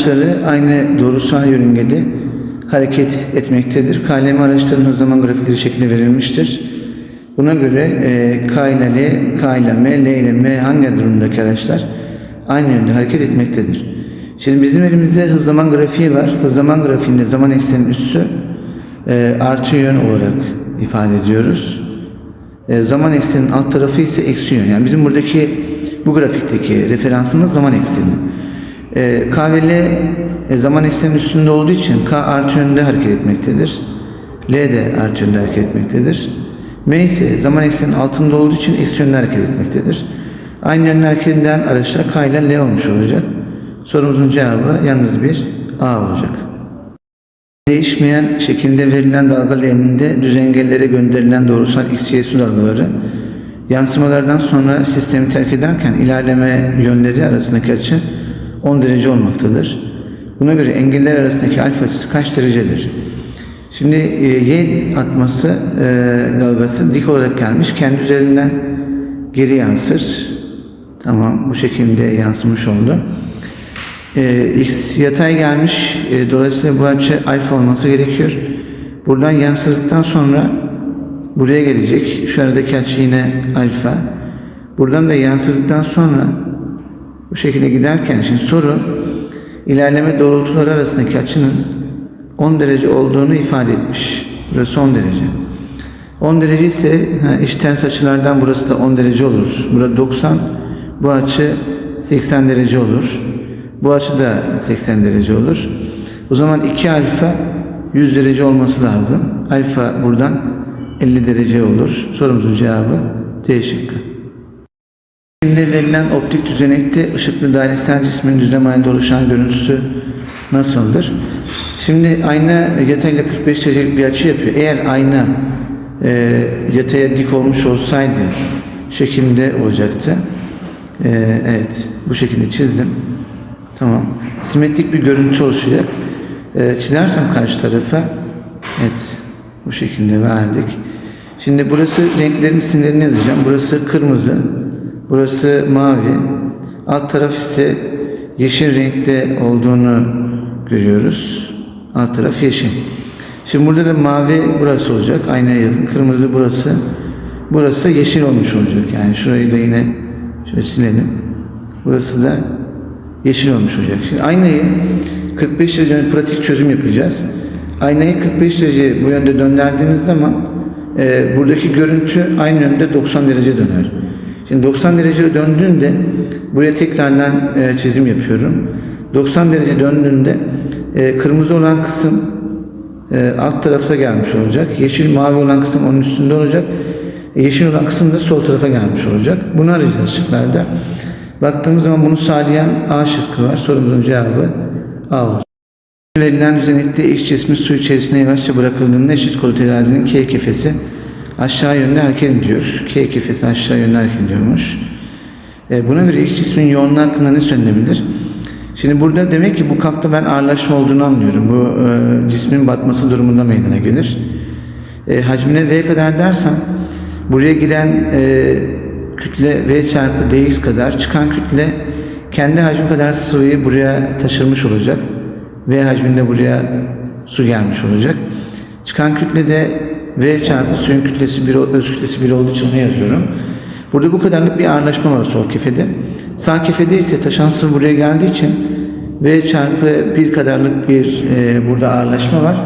araçları aynı doğrusal yörüngede hareket etmektedir. KLM araçlarının zaman grafikleri şekilde verilmiştir. Buna göre e, K ile L, K ile M, L ile M hangi durumdaki araçlar aynı yönde hareket etmektedir. Şimdi bizim elimizde hız zaman grafiği var. Hız zaman grafiğinde zaman ekseninin üssü e, artı yön olarak ifade ediyoruz. E, zaman ekseninin alt tarafı ise eksi yön. Yani bizim buradaki bu grafikteki referansımız zaman ekseni. E, K ve L e, zaman ekseninin üstünde olduğu için K artı yönde hareket etmektedir. L de artı yönde hareket etmektedir. M ise zaman ekseninin altında olduğu için eksi yönde hareket etmektedir. Aynı yönde hareket eden araçlar K ile L olmuş olacak. Sorumuzun cevabı yalnız bir A olacak. Değişmeyen şekilde verilen dalga leğeninde düzengellere gönderilen doğrusal x, y su dalgaları yansımalardan sonra sistemi terk ederken ilerleme yönleri arasındaki açı 10 derece olmaktadır. Buna göre engeller arasındaki alfa açısı kaç derecedir? Şimdi e, y atması e, dalgası dik olarak gelmiş. Kendi üzerinden geri yansır. Tamam bu şekilde yansımış oldu. E, x yatay gelmiş. E, dolayısıyla bu açı alfa olması gerekiyor. Buradan yansıdıktan sonra buraya gelecek. Şu aradaki açı yine alfa. Buradan da yansıdıktan sonra bu şekilde giderken şimdi soru ilerleme doğrultuları arasındaki açının 10 derece olduğunu ifade etmiş. Burası 10 derece. 10 derece ise ha, eş ters açılardan burası da 10 derece olur. Burada 90, bu açı 80 derece olur. Bu açı da 80 derece olur. O zaman 2 alfa 100 derece olması lazım. Alfa buradan 50 derece olur. Sorumuzun cevabı D şıkkı. Şimdi verilen optik düzenekte ışıklı dairesel cismin düzlem halinde oluşan görüntüsü nasıldır? Şimdi ayna yatay ile 45 derecelik bir açı yapıyor. Eğer ayna e, yataya dik olmuş olsaydı şeklinde olacaktı. E, evet, bu şekilde çizdim. Tamam. Simetrik bir görüntü oluşacak. E, çizersem karşı tarafa, evet, bu şekilde verdik. Şimdi burası renklerin isimlerini yazacağım. Burası kırmızı, burası mavi. Alt taraf ise yeşil renkte olduğunu görüyoruz. Alt taraf yeşil. Şimdi burada da mavi burası olacak. Aynaya yakın. Kırmızı burası. Burası yeşil olmuş olacak. Yani şurayı da yine şöyle silelim. Burası da yeşil olmuş olacak. Şimdi aynayı 45 derece pratik çözüm yapacağız. Aynayı 45 derece bu yönde döndürdüğünüz zaman e, buradaki görüntü aynı yönde 90 derece döner. Şimdi 90 derece döndüğünde buraya tekrardan e, çizim yapıyorum. 90 derece döndüğünde e, kırmızı olan kısım e, alt tarafta gelmiş olacak. Yeşil mavi olan kısım onun üstünde olacak. E, yeşil olan kısım da sol tarafa gelmiş olacak. Bunu arayacağız şıklarda. Baktığımız zaman bunu sağlayan A şıkkı var. Sorumuzun cevabı A olacak. Verilen düzenekte X cismi su içerisine yavaşça bırakıldığında eşit kolu terazinin K kefesi aşağı yönde hareket ediyor. K kefesi aşağı yönde hareket ediyormuş. E, buna göre X cismin yoğunluğu hakkında ne söylenebilir? Şimdi burada demek ki bu kapta ben ağırlaşma olduğunu anlıyorum. Bu e, cismin batması durumunda meydana gelir. E, hacmine V kadar dersem buraya giren e, kütle V çarpı dx kadar çıkan kütle kendi hacmi kadar sıvıyı buraya taşırmış olacak. V hacminde buraya su gelmiş olacak. Çıkan kütle de V çarpı suyun kütlesi bir, öz kütlesi bir olduğu için onu yazıyorum. Burada bu kadarlık bir ağırlaşma var sol kefede. Sağ kefede ise taşan sıvı buraya geldiği için V çarpı bir kadarlık bir e, burada ağırlaşma var.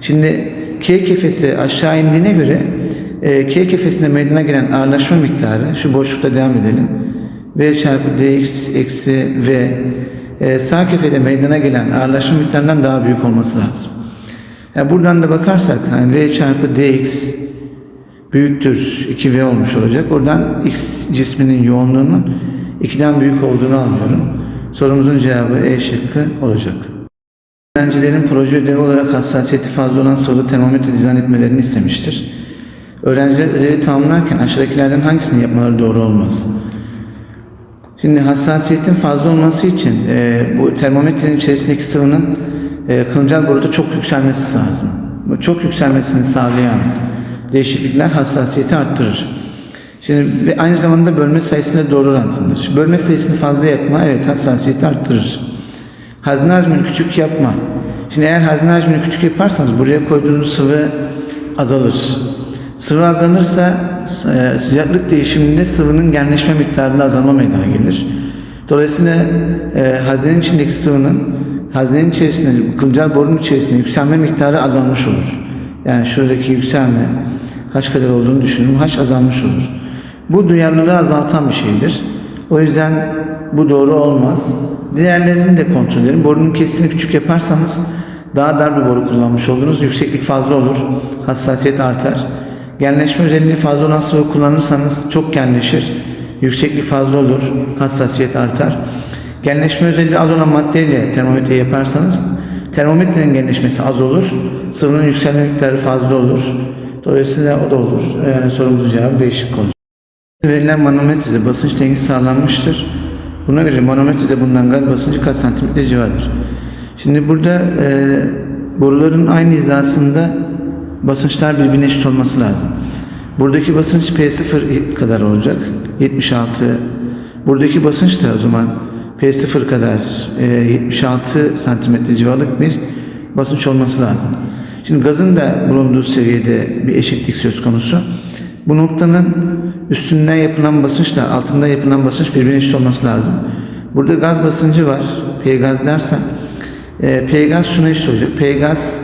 Şimdi K kefesi aşağı indiğine göre e, K kefesinde meydana gelen ağırlaşma miktarı, şu boşlukta devam edelim. V çarpı dx eksi V e, sağ kefede meydana gelen ağırlaşma miktarından daha büyük olması lazım. Yani buradan da bakarsak yani V çarpı dx büyüktür 2V olmuş olacak. Oradan X cisminin yoğunluğunun 2'den büyük olduğunu anlıyorum. Sorumuzun cevabı E şıkkı olacak. Öğrencilerin proje ödevi olarak hassasiyeti fazla olan sıvı termometre dizayn etmelerini istemiştir. Öğrenciler ödevi tamamlarken aşağıdakilerden hangisini yapmaları doğru olmaz? Şimdi hassasiyetin fazla olması için e, bu termometrenin içerisindeki sıvının e, kılcal boruda çok yükselmesi lazım. Çok yükselmesini sağlayan değişiklikler hassasiyeti arttırır. Şimdi aynı zamanda bölme sayısıyla doğru orantılıdır. Bölme sayısını fazla yapma evet hassasiyeti arttırır. Hazne hacmini küçük yapma. Şimdi eğer hazne hacmini küçük yaparsanız buraya koyduğunuz sıvı azalır. Sıvı azalırsa e, sıcaklık değişiminde sıvının genleşme miktarında azalma meydana gelir. Dolayısıyla e, haznenin içindeki sıvının haznenin içerisinde, kılcal borunun içerisinde yükselme miktarı azalmış olur. Yani şuradaki yükselme H kadar olduğunu düşünün. H azalmış olur. Bu duyarlılığı azaltan bir şeydir. O yüzden bu doğru olmaz. Diğerlerini de kontrol edin. Borunun kesisini küçük yaparsanız daha dar bir boru kullanmış oluruz. Yükseklik fazla olur. Hassasiyet artar. Genleşme özelliği fazla olan sıvı kullanırsanız çok genleşir. Yükseklik fazla olur. Hassasiyet artar. Genleşme özelliği az olan maddeyle termometre yaparsanız termometrenin genleşmesi az olur. Sıvının yükselme miktarı fazla olur. Dolayısıyla o da olur. Yani sorumuzun cevabı değişik olur. Verilen manometrede basınç dengesi sağlanmıştır. Buna göre manometrede bulunan gaz basıncı kaç santimetre civarıdır? Şimdi burada e, boruların aynı hizasında basınçlar birbirine eşit olması lazım. Buradaki basınç P0 kadar olacak. 76. Buradaki basınç da o zaman P0 kadar e, 76 santimetre civarlık bir basınç olması lazım. Şimdi gazın da bulunduğu seviyede bir eşitlik söz konusu. Bu noktanın üstünden yapılan basınçla altında yapılan basınç birbirine eşit olması lazım. Burada gaz basıncı var. P gaz dersen e, P gaz şuna eşit olacak. P gaz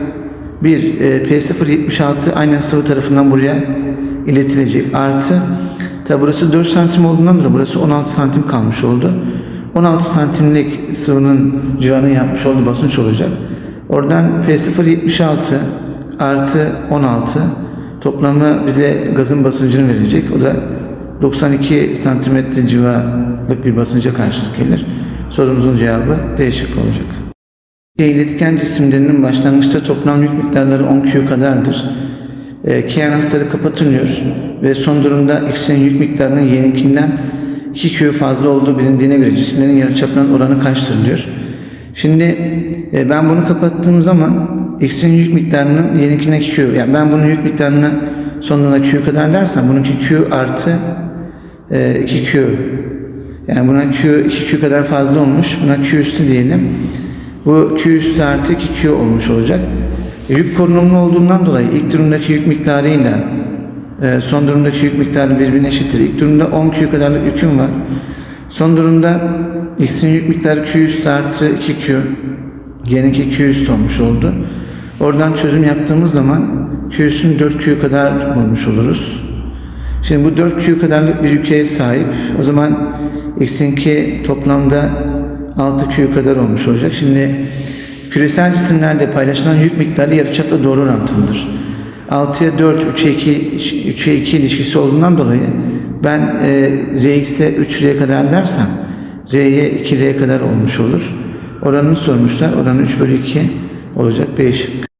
1 e, P0 76 aynen sıvı tarafından buraya iletilecek. Artı tabi burası 4 santim olduğundan dolayı burası 16 santim kalmış oldu. 16 santimlik sıvının civarını yapmış olduğu basınç olacak. Oradan P0 76 artı 16 toplamı bize gazın basıncını verecek. O da 92 santimetre civarlık bir basınca karşılık gelir. Sorumuzun cevabı değişik olacak. İletken cisimlerinin başlangıçta toplam yük miktarları 10 Q kadardır. E, K anahtarı kapatılıyor ve son durumda X'in yük miktarının Y'ninkinden 2 Q fazla olduğu bilindiğine göre cisimlerin yarıçaplarının oranı kaçtır diyor. Şimdi e, ben bunu kapattığım zaman X'in yük miktarının Y'ninkinden 2 Q. Yani ben bunun yük miktarını sonuna Q kadar dersem bununki Q artı e, 2 Q. Yani buna Q 2 Q kadar fazla olmuş. Buna Q üstü diyelim. Bu Q üstü artı 2Q olmuş olacak. E, Yük korunumlu olduğundan dolayı ilk durumdaki yük miktarıyla e, son durumdaki yük miktarı birbirine eşittir. İlk durumda 10Q kadarlık yüküm var. Son durumda X'in yük miktarı Q üstü artı 2Q. Y'ninki Q üstü olmuş oldu. Oradan çözüm yaptığımız zaman Q üstünü 4Q kadar bulmuş oluruz. Şimdi bu 4Q kadarlık bir yüke sahip. O zaman X'inki toplamda 6Q kadar olmuş olacak. Şimdi küresel cisimlerde paylaşılan yük miktarı yarıçapla doğru orantılıdır. 6'ya 4, 3'e 2, 3'e 2 ilişkisi olduğundan dolayı ben e, Rx'e 3R kadar dersem R'ye 2R kadar olmuş olur. Oranını sormuşlar. Oranı 3 bölü 2 olacak. B şıkkı.